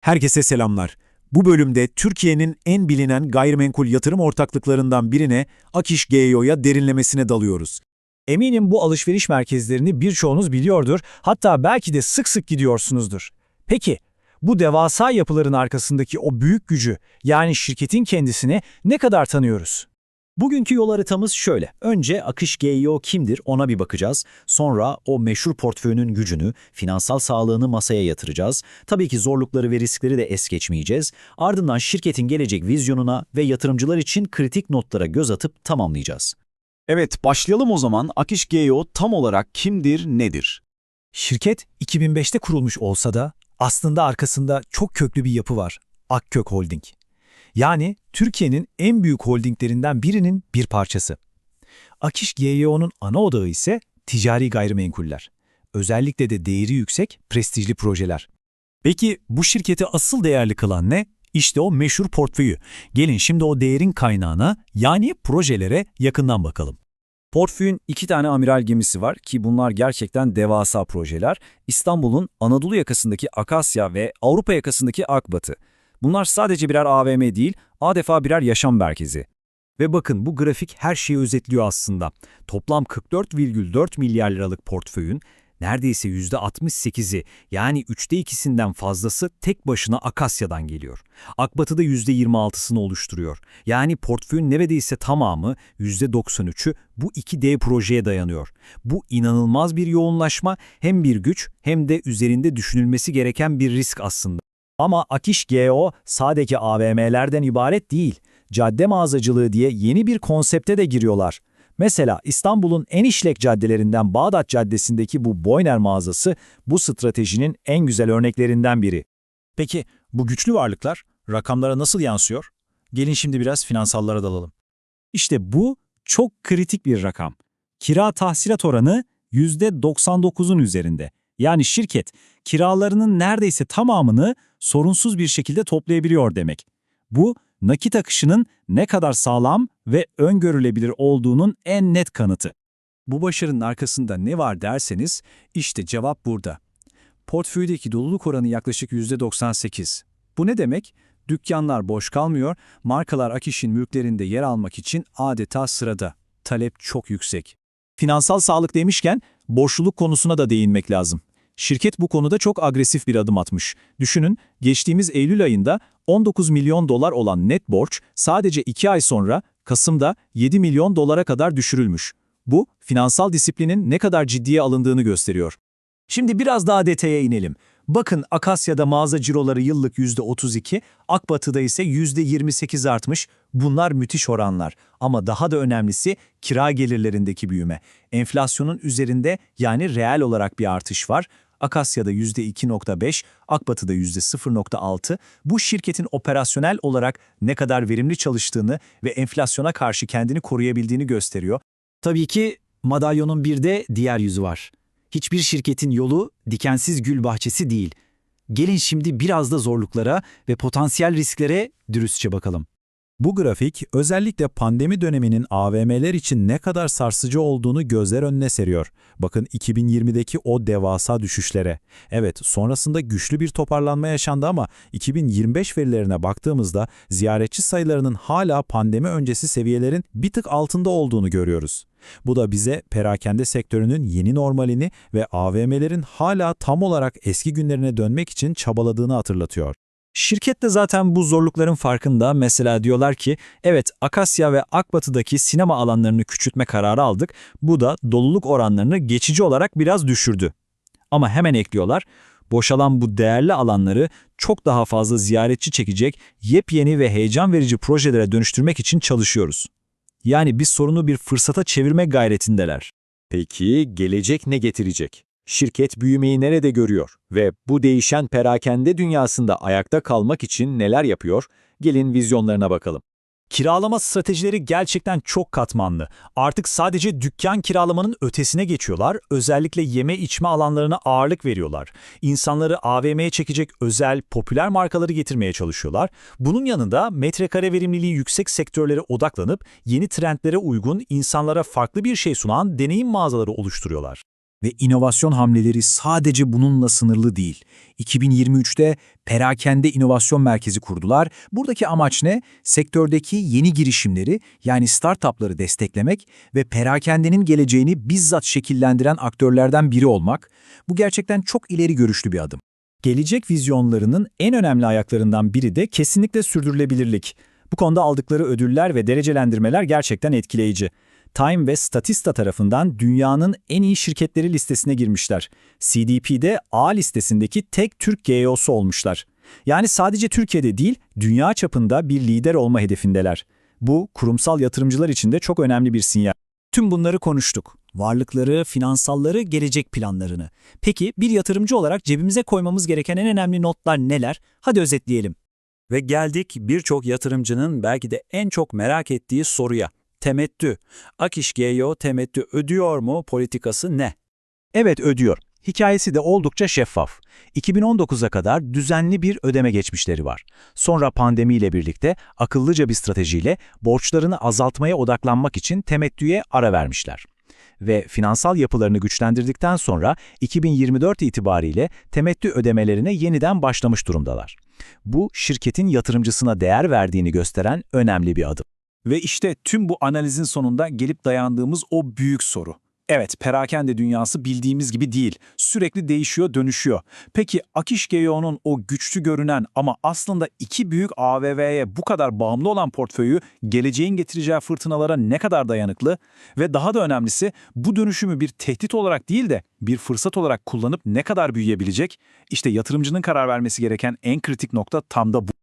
Herkese selamlar. Bu bölümde Türkiye'nin en bilinen gayrimenkul yatırım ortaklıklarından birine Akiş GEO'ya derinlemesine dalıyoruz. Eminim bu alışveriş merkezlerini birçoğunuz biliyordur, hatta belki de sık sık gidiyorsunuzdur. Peki, bu devasa yapıların arkasındaki o büyük gücü, yani şirketin kendisini ne kadar tanıyoruz? Bugünkü yol haritamız şöyle. Önce Akış GEO kimdir ona bir bakacağız. Sonra o meşhur portföyünün gücünü, finansal sağlığını masaya yatıracağız. Tabii ki zorlukları ve riskleri de es geçmeyeceğiz. Ardından şirketin gelecek vizyonuna ve yatırımcılar için kritik notlara göz atıp tamamlayacağız. Evet, başlayalım o zaman. Akiş GEO tam olarak kimdir, nedir? Şirket 2005'te kurulmuş olsa da aslında arkasında çok köklü bir yapı var. Akkök Holding. Yani Türkiye'nin en büyük holdinglerinden birinin bir parçası. Akiş GYO'nun ana odağı ise ticari gayrimenkuller. Özellikle de değeri yüksek, prestijli projeler. Peki bu şirketi asıl değerli kılan ne? İşte o meşhur portföyü. Gelin şimdi o değerin kaynağına yani projelere yakından bakalım. Portföyün iki tane amiral gemisi var ki bunlar gerçekten devasa projeler. İstanbul'un Anadolu yakasındaki Akasya ve Avrupa yakasındaki Akbatı. Bunlar sadece birer AVM değil, adeta birer yaşam merkezi. Ve bakın bu grafik her şeyi özetliyor aslında. Toplam 44,4 milyar liralık portföyün neredeyse %68'i yani üçte ikisinden fazlası tek başına Akasya'dan geliyor. Akbatı da %26'sını oluşturuyor. Yani portföyün neredeyse tamamı %93'ü bu iki dev projeye dayanıyor. Bu inanılmaz bir yoğunlaşma hem bir güç hem de üzerinde düşünülmesi gereken bir risk aslında. Ama Akiş GEO sadece AVM'lerden ibaret değil. Cadde mağazacılığı diye yeni bir konsepte de giriyorlar. Mesela İstanbul'un en işlek caddelerinden Bağdat Caddesi'ndeki bu Boyner mağazası bu stratejinin en güzel örneklerinden biri. Peki bu güçlü varlıklar rakamlara nasıl yansıyor? Gelin şimdi biraz finansallara dalalım. İşte bu çok kritik bir rakam. Kira tahsilat oranı %99'un üzerinde. Yani şirket kiralarının neredeyse tamamını sorunsuz bir şekilde toplayabiliyor demek. Bu, nakit akışının ne kadar sağlam ve öngörülebilir olduğunun en net kanıtı. Bu başarının arkasında ne var derseniz, işte cevap burada. Portföydeki doluluk oranı yaklaşık %98. Bu ne demek? Dükkanlar boş kalmıyor, markalar Akiş'in mülklerinde yer almak için adeta sırada. Talep çok yüksek. Finansal sağlık demişken borçluluk konusuna da değinmek lazım. Şirket bu konuda çok agresif bir adım atmış. Düşünün, geçtiğimiz Eylül ayında 19 milyon dolar olan net borç sadece 2 ay sonra Kasım'da 7 milyon dolara kadar düşürülmüş. Bu, finansal disiplinin ne kadar ciddiye alındığını gösteriyor. Şimdi biraz daha detaya inelim. Bakın Akasya'da mağaza ciroları yıllık %32, Akbatı'da ise %28 artmış. Bunlar müthiş oranlar. Ama daha da önemlisi kira gelirlerindeki büyüme. Enflasyonun üzerinde yani reel olarak bir artış var. Akasya'da %2.5, Akbatı'da %0.6. Bu şirketin operasyonel olarak ne kadar verimli çalıştığını ve enflasyona karşı kendini koruyabildiğini gösteriyor. Tabii ki madalyonun bir de diğer yüzü var. Hiçbir şirketin yolu dikensiz gül bahçesi değil. Gelin şimdi biraz da zorluklara ve potansiyel risklere dürüstçe bakalım. Bu grafik özellikle pandemi döneminin AVM'ler için ne kadar sarsıcı olduğunu gözler önüne seriyor. Bakın 2020'deki o devasa düşüşlere. Evet sonrasında güçlü bir toparlanma yaşandı ama 2025 verilerine baktığımızda ziyaretçi sayılarının hala pandemi öncesi seviyelerin bir tık altında olduğunu görüyoruz. Bu da bize perakende sektörünün yeni normalini ve AVM'lerin hala tam olarak eski günlerine dönmek için çabaladığını hatırlatıyor. Şirket de zaten bu zorlukların farkında. Mesela diyorlar ki, evet Akasya ve Akbatı'daki sinema alanlarını küçültme kararı aldık. Bu da doluluk oranlarını geçici olarak biraz düşürdü. Ama hemen ekliyorlar, boşalan bu değerli alanları çok daha fazla ziyaretçi çekecek yepyeni ve heyecan verici projelere dönüştürmek için çalışıyoruz. Yani biz sorunu bir fırsata çevirme gayretindeler. Peki gelecek ne getirecek? Şirket büyümeyi nerede görüyor ve bu değişen perakende dünyasında ayakta kalmak için neler yapıyor? Gelin vizyonlarına bakalım. Kiralama stratejileri gerçekten çok katmanlı. Artık sadece dükkan kiralamanın ötesine geçiyorlar. Özellikle yeme içme alanlarına ağırlık veriyorlar. İnsanları AVM'ye çekecek özel, popüler markaları getirmeye çalışıyorlar. Bunun yanında metrekare verimliliği yüksek sektörlere odaklanıp yeni trendlere uygun insanlara farklı bir şey sunan deneyim mağazaları oluşturuyorlar. Ve inovasyon hamleleri sadece bununla sınırlı değil. 2023'te Perakende İnovasyon Merkezi kurdular. Buradaki amaç ne? Sektördeki yeni girişimleri yani startupları desteklemek ve perakendenin geleceğini bizzat şekillendiren aktörlerden biri olmak. Bu gerçekten çok ileri görüşlü bir adım. Gelecek vizyonlarının en önemli ayaklarından biri de kesinlikle sürdürülebilirlik. Bu konuda aldıkları ödüller ve derecelendirmeler gerçekten etkileyici. Time ve Statista tarafından dünyanın en iyi şirketleri listesine girmişler. CDP'de A listesindeki tek Türk GEO'su olmuşlar. Yani sadece Türkiye'de değil, dünya çapında bir lider olma hedefindeler. Bu, kurumsal yatırımcılar için de çok önemli bir sinyal. Tüm bunları konuştuk. Varlıkları, finansalları, gelecek planlarını. Peki bir yatırımcı olarak cebimize koymamız gereken en önemli notlar neler? Hadi özetleyelim. Ve geldik birçok yatırımcının belki de en çok merak ettiği soruya. Temettü. Akiş GEO temettü ödüyor mu? Politikası ne? Evet ödüyor. Hikayesi de oldukça şeffaf. 2019'a kadar düzenli bir ödeme geçmişleri var. Sonra pandemiyle birlikte akıllıca bir stratejiyle borçlarını azaltmaya odaklanmak için temettüye ara vermişler. Ve finansal yapılarını güçlendirdikten sonra 2024 itibariyle temettü ödemelerine yeniden başlamış durumdalar. Bu şirketin yatırımcısına değer verdiğini gösteren önemli bir adım. Ve işte tüm bu analizin sonunda gelip dayandığımız o büyük soru. Evet, perakende dünyası bildiğimiz gibi değil. Sürekli değişiyor, dönüşüyor. Peki Akiş GEO'nun o güçlü görünen ama aslında iki büyük AVV'ye bu kadar bağımlı olan portföyü geleceğin getireceği fırtınalara ne kadar dayanıklı? Ve daha da önemlisi bu dönüşümü bir tehdit olarak değil de bir fırsat olarak kullanıp ne kadar büyüyebilecek? İşte yatırımcının karar vermesi gereken en kritik nokta tam da bu.